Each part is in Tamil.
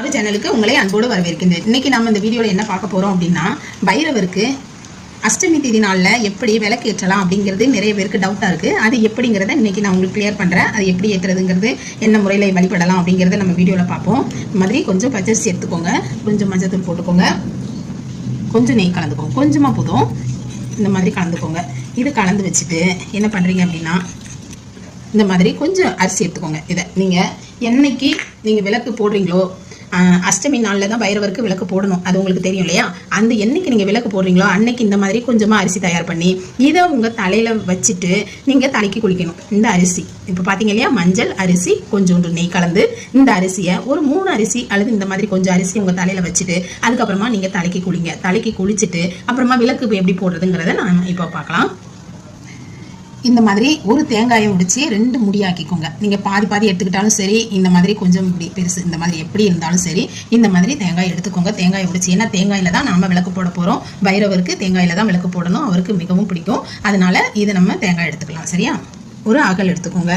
அது சேனலுக்கு உங்களை அன்போடு வரவேற்கின்றேன். இன்னைக்கு நம்ம இந்த வீடியோவில் என்ன பார்க்க போகிறோம் அப்படின்னா பைரவருக்கு அஷ்டமி தேதி நாளில் எப்படி விளக்கு ஏற்றலாம் அப்படிங்கிறது நிறைய பேருக்கு டவுட்டாக இருக்குது அது எப்படிங்கிறத இன்றைக்கி நான் உங்களுக்கு கிளியர் பண்ணுறேன் அது எப்படி ஏற்றுறதுங்கிறது என்ன முறையில் வழிபடலாம் அப்படிங்கிறத நம்ம வீடியோவில் பார்ப்போம். இந்த மாதிரி கொஞ்சம் பச்சரிசி எடுத்துக்கோங்க. கொஞ்சம் மஞ்சத்தூள் போட்டுக்கோங்க. கொஞ்சம் நெய் கலந்துக்கோங்க. கொஞ்சமாக போதும். இந்த மாதிரி கலந்துக்கோங்க. இது கலந்து வச்சுட்டு என்ன பண்ணுறீங்க அப்படின்னா இந்த மாதிரி கொஞ்சம் அரிசி எடுத்துக்கோங்க. இதை நீங்கள் என்னைக்கு நீங்கள் விளக்கு போடுறீங்களோ அஷ்டமி நாளில் தான் பைரவருக்கு விளக்கு போடணும். அது உங்களுக்கு தெரியும் இல்லையா? அந்த என்னைக்கு நீங்கள் விளக்கு போடுறீங்களோ அன்னைக்கு இந்த மாதிரி கொஞ்சமாக அரிசி தயார் பண்ணி இதை உங்கள் தலையில் வச்சுட்டு நீங்கள் தலைக்கு குளிக்கணும். இந்த அரிசி. இப்போ பார்த்தீங்க இல்லையா? மஞ்சள் அரிசி கொஞ்சோண்டு நெய் கலந்து இந்த அரிசியை ஒரு மூணு அரிசி அல்லது இந்த மாதிரி கொஞ்சம் அரிசி உங்கள் தலையில் வச்சுட்டு அதுக்கப்புறமா நீங்கள் தலைக்கு குளிங்க. தலைக்கு குளிச்சுட்டு அப்புறமா விளக்கு எப்படி போடுறதுங்கிறத நான் இப்போ பார்க்கலாம். இந்த மாதிரி ஒரு தேங்காயை உடிச்சு ரெண்டு முடியாக்கிக்கோங்க. நீங்கள் பாதி பாதி எடுத்துக்கிட்டாலும் சரி இந்த மாதிரி கொஞ்சம் இப்படி பெருசு இந்த மாதிரி எப்படி இருந்தாலும் சரி இந்த மாதிரி தேங்காய் எடுத்துக்கோங்க. தேங்காய் உடிச்சு ஏன்னா தேங்காயில் தான் நாம விளக்கு போட போகிறோம் பைரவருக்கு தேங்காயில் தான் விளக்கு போடணும். அவருக்கு மிகவும் பிடிக்கும். அதனால இதை நம்ம தேங்காய் எடுத்துக்கலாம் சரியா? ஒரு அகல் எடுத்துக்கோங்க.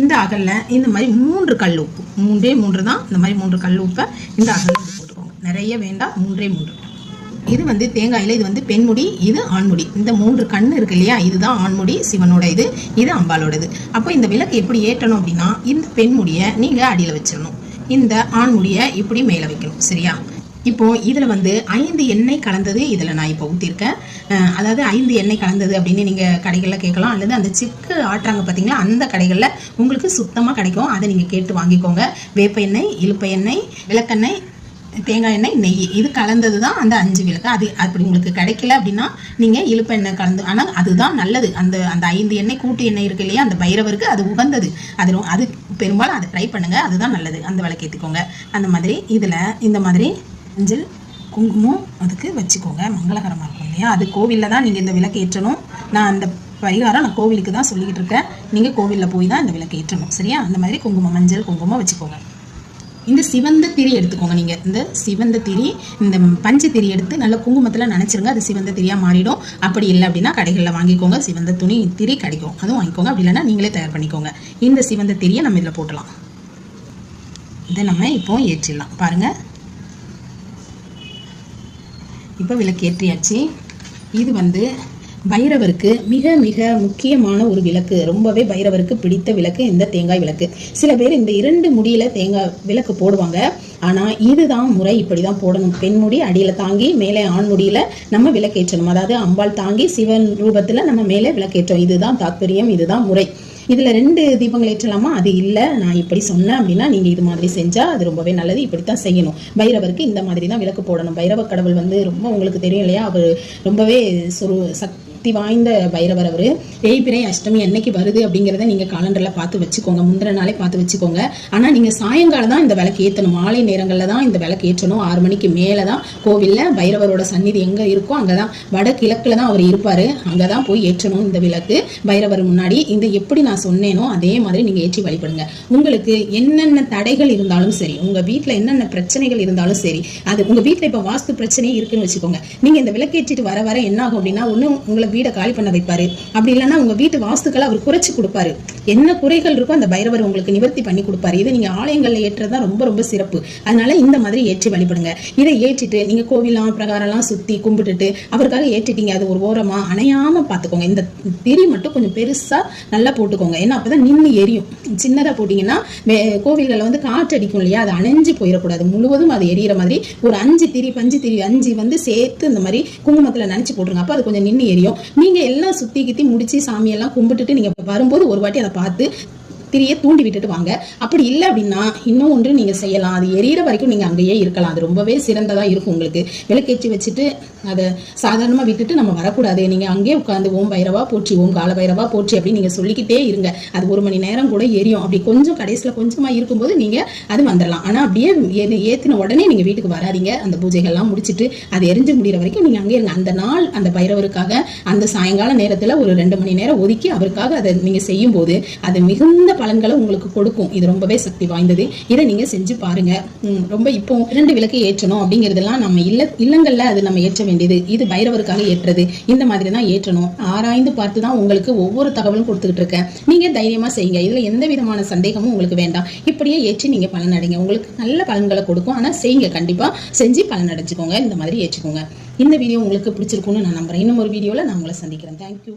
இந்த அகலில் இந்த மாதிரி மூன்று கல் உப்பு. மூன்றே மூன்று தான். இந்த மாதிரி மூன்று கல் உப்பை இந்த அகலில் போட்டுக்கோங்க. நிறைய வேண்டாம் மூன்றே மூன்று. இது வந்து தேங்காயில இது வந்து பெண்முடி இது ஆண்முடி. இந்த மூன்று கண் இருக்கு இல்லையா? இதுதான் ஆண்முடி சிவனோட இது இது அம்பாலோடது அப்போ இந்த விளக்கு எப்படி ஏற்றணும் அப்படின்னா இந்த பெண்முடியை நீங்கள் அடியில் வச்சிடணும். இந்த ஆண்முடியை இப்படி மேலே வைக்கணும் சரியா? இப்போ இதில் வந்து ஐந்து எண்ணெய் கலந்தது இதில் நான் இப்போ ஊற்றிருக்கேன் அதாவது ஐந்து எண்ணெய் கலந்தது அப்படின்னு நீங்கள் கடைகளில் கேட்கலாம். அல்லது அந்த சிக்கு ஆட்டுறாங்க பார்த்தீங்களா அந்த கடைகளில் உங்களுக்கு சுத்தமாக கிடைக்கும். அதை நீங்கள் கேட்டு வாங்கிக்கோங்க. வேப்ப எண்ணெய் இழுப்ப எண்ணெய் விளக்கெண்ணெய் தேங்காய் எண்ணெய் நெய். இது கலந்தது தான் அந்த அஞ்சு விளக்கு. அது அப்படி உங்களுக்கு கிடைக்கல அப்படின்னா நீங்கள் இழுப்பு எண்ணெய் கலந்து ஆனால் அதுதான் நல்லது. அந்த அந்த ஐந்து எண்ணெய் கூட்டு எண்ணெய் இருக்கு இல்லையா? அந்த பைரவருக்கு அது உகந்தது. அது அது பெரும்பாலும் அதை ட்ரை பண்ணுங்கள் அதுதான் நல்லது. அந்த விளக்கு ஏற்றிக்கோங்க அந்த மாதிரி இதில் இந்த மாதிரி மஞ்சள் குங்குமம் அதுக்கு வச்சுக்கோங்க. மங்களகரமாக இருக்கும் இல்லையா? அது கோவிலில் தான் நீங்கள் இந்த விளக்கு ஏற்றணும். நான் அந்த பரிகாரம் நான் கோவிலுக்கு தான் சொல்லிக்கிட்டு இருக்கேன். நீங்கள் கோவிலில் போய் தான் இந்த விளக்கு ஏற்றணும். சரியா? அந்த மாதிரி குங்குமம் மஞ்சள் குங்குமம் வச்சுக்கோங்க. இந்த சிவந்த திரி எடுத்துக்கோங்க நீங்க. இந்த சிவந்த திரி இந்த பஞ்சு திரி எடுத்து நல்ல குங்குமத்தில் நினைச்சிருங்க. அது சிவந்த திரியா மாறிடும். அப்படி இல்லை அப்படின்னா கடைகளில் வாங்கிக்கோங்க. சிவந்த துணி திரி கிடைக்கும். அதுவும் வாங்கிக்கோங்க. அப்படி இல்லைன்னா நீங்களே தயார் பண்ணிக்கோங்க. இந்த சிவந்த திரியை நம்ம இதில் போட்டலாம் இதை நம்ம இப்போ ஏற்றிடலாம். பாருங்க. இப்போ விளக்கு ஏற்றியாச்சு இது வந்து பைரவருக்கு மிக மிக முக்கியமான ஒரு விளக்கு. ரொம்பவே பைரவருக்கு பிடித்த விளக்கு இந்த தேங்காய் விளக்கு. சில பேர் இந்த இரண்டு முடியில தேங்காய் விளக்கு போடுவாங்க. ஆனால் இதுதான் முறை. இப்படிதான் போடணும். பெண் முடி தாங்கி மேலே ஆண் முடியில நம்ம விளக்கேற்றணும். அதாவது அம்பாள் தாங்கி சிவன் ரூபத்தில் நம்ம மேலே விளக்கேற்றோம். இதுதான் தாத்பரியம் இதுதான் முறை. இதில் ரெண்டு தீபங்கள் ஏற்றலாமா? அது இல்லை. நான் இப்படி சொன்னேன் அப்படின்னா நீங்கள் இது மாதிரி செஞ்சால் அது ரொம்பவே நல்லது. இப்படி தான் செய்யணும். பைரவருக்கு இந்த மாதிரி தான் விளக்கு போடணும். பைரவ கடவுள் வந்து ரொம்ப உங்களுக்கு தெரியும் இல்லையா? அவர் ரொம்பவே சொரு சக்தி வாய்ந்த பைரவர் அவர். தேய்பிரை அஷ்டமி என்னைக்கு வருது அப்படிங்கிறத நீங்கள் காலண்டரில் பார்த்து வச்சுக்கோங்க. முந்தின நாளே பார்த்து வச்சுக்கோங்க. ஆனால் நீங்கள் சாயங்காலம் தான் இந்த விளக்கு ஏற்றணும் மாலை நேரங்களில் தான் இந்த விளக்கு ஏற்றணும். ஆறு மணிக்கு மேலே தான் கோவில்ல பைரவரோட சந்நிதி எங்கே இருக்கோ அங்கே தான் வடகிழக்கில் தான் அவர் இருப்பார். அங்கே தான் போய் ஏற்றணும் இந்த விளக்கு. பைரவர் முன்னாடி இந்த எப்படி நான் சொன்னேனோ அதே மாதிரி நீங்கள் ஏற்றி வழிபடுங்க. உங்களுக்கு என்னென்ன தடைகள் இருந்தாலும் சரி உங்கள் வீட்டில் என்னென்ன பிரச்சனைகள் இருந்தாலும் சரி அது உங்கள் வீட்டில் இப்போ வாஸ்து பிரச்சனையே இருக்குன்னு வச்சுக்கோங்க. நீங்கள் இந்த விளக்கேற்றிட்டு வர வர என்ன ஆகும் அப்படின்னா ஒன்று உங்களை வீடை காலி பண்ண வைப்பாரு. அப்படி இல்லைன்னா உங்க வீட்டு வாஸ்துக்களை அவர் குறைச்சு கொடுப்பாரு. என்ன குறைகள் இருக்கோ அந்த பைரவர் உங்களுக்கு நிவர்த்தி பண்ணி கொடுப்பாரு. இதை நீங்க ஆலயங்கள்ல ஏற்றுறது தான் ரொம்ப ரொம்ப சிறப்பு. அதனால இந்த மாதிரி ஏற்றி வழிபடுங்க. இதை ஏற்றிட்டு நீங்க கோவிலாம் பிரகாரம்லாம் சுத்தி கும்பிட்டுட்டு அவருக்காக ஏற்றிட்டீங்க. அது ஒரு ஓரமா அணையாம பாத்துக்கோங்க இந்த திரி மட்டும் கொஞ்சம் பெருசா நல்லா போட்டுக்கோங்க. ஏன்னா அப்பதான் நின்று எரியும். சின்னதா போட்டீங்கன்னா வே- வந்து காற்று அடிக்கும் இல்லையா? அது அணைஞ்சு போயிடக்கூடாது. முழுவதும் அது எரியிற மாதிரி ஒரு அஞ்சு திரி பஞ்சு திரி அஞ்சு வந்து சேர்த்து இந்த மாதிரி குங்குமத்துல நினைச்சு போட்டுருங்க. அப்ப அது கொஞ்சம் நின்று எரியும். நீங்க எல்லாம் சுத்தி கித்தி முடிச்சு சாமியெல்லாம் கும்பிட்டுட்டு நீங்க வரும்போது ஒரு வாட்டி அதை பார்த்து திரியை தூண்டி விட்டுட்டு வாங்க. அப்படி இல்லை அப்படின்னா இன்னும் ஒன்று நீங்கள் செய்யலாம். அது எரியிற வரைக்கும் நீங்கள் அங்கேயே இருக்கலாம். அது ரொம்பவே சிறந்ததாக இருக்கும் உங்களுக்கு. விளக்கேற்றி வச்சுட்டு அதை சாதாரணமாக விட்டுட்டு நம்ம வரக்கூடாது. நீங்கள் அங்கேயே உட்காந்து ஓம் பைரவா போற்றி ஓம் கால பைரவா போற்றி அப்படின்னு நீங்கள் சொல்லிக்கிட்டே இருங்க. அது ஒரு மணி நேரம் கூட எரியும். அப்படி கொஞ்சம் கடைசியில் கொஞ்சமாக இருக்கும்போது நீங்கள் அது வந்துடலாம். ஆனால் அப்படியே ஏற்றின உடனே நீங்கள் வீட்டுக்கு வராதீங்க. அந்த பூஜைகள்லாம் முடிச்சுட்டு அது எரிஞ்சு முடிகிற வரைக்கும் நீங்கள் அங்கே இருங்க. அந்த நாள் அந்த பைரவருக்காக அந்த சாயங்கால நேரத்தில் ஒரு ரெண்டு மணி நேரம் ஒதுக்கி அவருக்காக அதை நீங்கள் செய்யும் போது அது மிகுந்த பலன்களை உங்களுக்கு கொடுக்கும். இது ரொம்பவே சக்தி வாய்ந்தது. இதை நீங்க செஞ்சு பாருங்க. ரொம்ப இப்போ இரண்டு விளக்கு ஏற்றணும் அப்படிங்கிறதெல்லாம் நம்ம இல்ல இல்லங்கள்ல அது நம்ம ஏற்ற வேண்டியது. இது பைரவருக்காக ஏற்றது. இந்த மாதிரி தான் ஏற்றணும். ஆராய்ந்து பார்த்து தான் உங்களுக்கு ஒவ்வொரு தகவலும் கொடுத்துக்கிட்டு இருக்கேன். நீங்க தைரியமா செய்யுங்க. இதுல எந்த விதமான சந்தேகமும் உங்களுக்கு வேண்டாம். இப்படியே ஏற்றி நீங்க பலன் அடைங்க. உங்களுக்கு நல்ல பலன்களை கொடுக்கும். ஆனா செய்யுங்க. கண்டிப்பா செஞ்சு பலன் அடைஞ்சுக்கோங்க. இந்த மாதிரி ஏற்றுக்கோங்க. இந்த வீடியோ உங்களுக்கு பிடிச்சிருக்கும்னு நான் நம்புறேன். இன்னும் ஒரு வீடியோவில் நான் உங்களை சந்திக்கிறேன். தேங்க்யூ